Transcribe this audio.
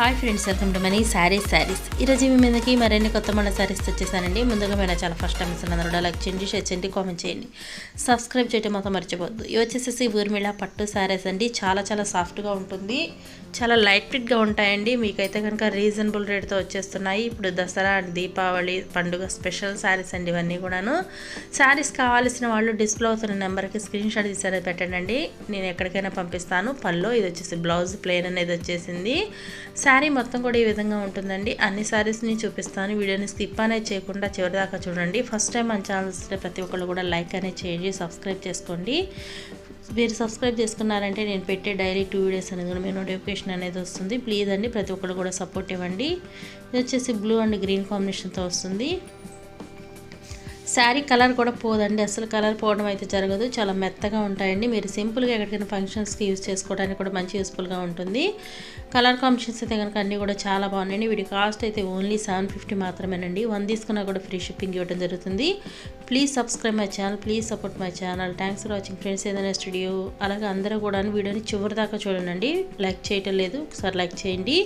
Hi friends welcome to money sarees sarees ఈరోజు మీ మీదకి మరిన్ని కొత్త మన శారీస్ వచ్చేసానండి ముందుగా మేము చాలా ఫస్ట్ టైం అందరూ లైక్ చేయండి షేర్ చేయండి కామెంట్ చేయండి. సబ్స్క్రైబ్ చేయడం మాత్రం మర్చిపోద్దు ఇవి వచ్చేసేసి ఊర్మిళ పట్టు శారీస్ అండి. చాలా చాలా సాఫ్ట్గా ఉంటుంది. చాలా లైట్ ఫిట్గా ఉంటాయండి. మీకైతే కనుక రీజనబుల్ రేట్తో వచ్చేస్తున్నాయి. ఇప్పుడు దసరా అండ్ దీపావళి పండుగ స్పెషల్ శారీస్ అండి ఇవన్నీ కూడాను. శారీస్ కావాల్సిన వాళ్ళు డిస్ప్లే అవుతున్న నెంబర్కి స్క్రీన్ షాట్ తీసారి పెట్టండి నేను ఎక్కడికైనా పంపిస్తాను. పల్లో ఇది వచ్చేసి బ్లౌజ్ ప్లేన్ అనేది వచ్చేసింది. శారీ మొత్తం కూడా ఈ విధంగా ఉంటుందండి. అన్ని శారీస్ని చూపిస్తాను. వీడియోని స్కిప్ అనేది చేయకుండా చివరిదాకా చూడండి. ఫస్ట్ టైం మన ఛానల్స్ ప్రతి ఒక్కళ్ళు కూడా లైక్ అనేది చేయండి సబ్స్క్రైబ్ చేసుకోండి. మీరు సబ్స్క్రైబ్ చేసుకున్నారంటే నేను పెట్టే డైలీ టూ వీడియోస్ అనేది కూడా మీ నోటిఫికేషన్ అనేది వస్తుంది. ప్లీజ్ అండి ప్రతి ఒక్కరు కూడా సపోర్ట్ ఇవ్వండి. ఇది వచ్చేసి బ్లూ అండ్ గ్రీన్ కాంబినేషన్తో వస్తుంది. శారీ కలర్ కూడా పోదండి. అసలు కలర్ పోవడం అయితే జరగదు. చాలా మెత్తగా ఉంటాయండి. మీరు సింపుల్గా ఎక్కడికైనా ఫంక్షన్స్కి యూస్ చేసుకోవడానికి కూడా మంచి యూస్ఫుల్గా ఉంటుంది. కలర్ కాంబినేషన్స్ అయితే కనుక అన్నీ కూడా చాలా బాగున్నాయండి. వీటి కాస్ట్ అయితే ఓన్లీ సెవెన్ ఫిఫ్టీ మాత్రమేనండి. వన్ తీసుకున్నా కూడా ఫ్రీ షిప్పింగ్ ఇవ్వడం జరుగుతుంది. Please subscribe my channel please support my channel thanks for watching friends ఏదైనా స్టూడియో అలాగే అందరూ కూడా వీడియోని చివరి దాకా చూడండి. లైక్ చేయటం లేదు. ఒకసారి లైక్ చేయండి.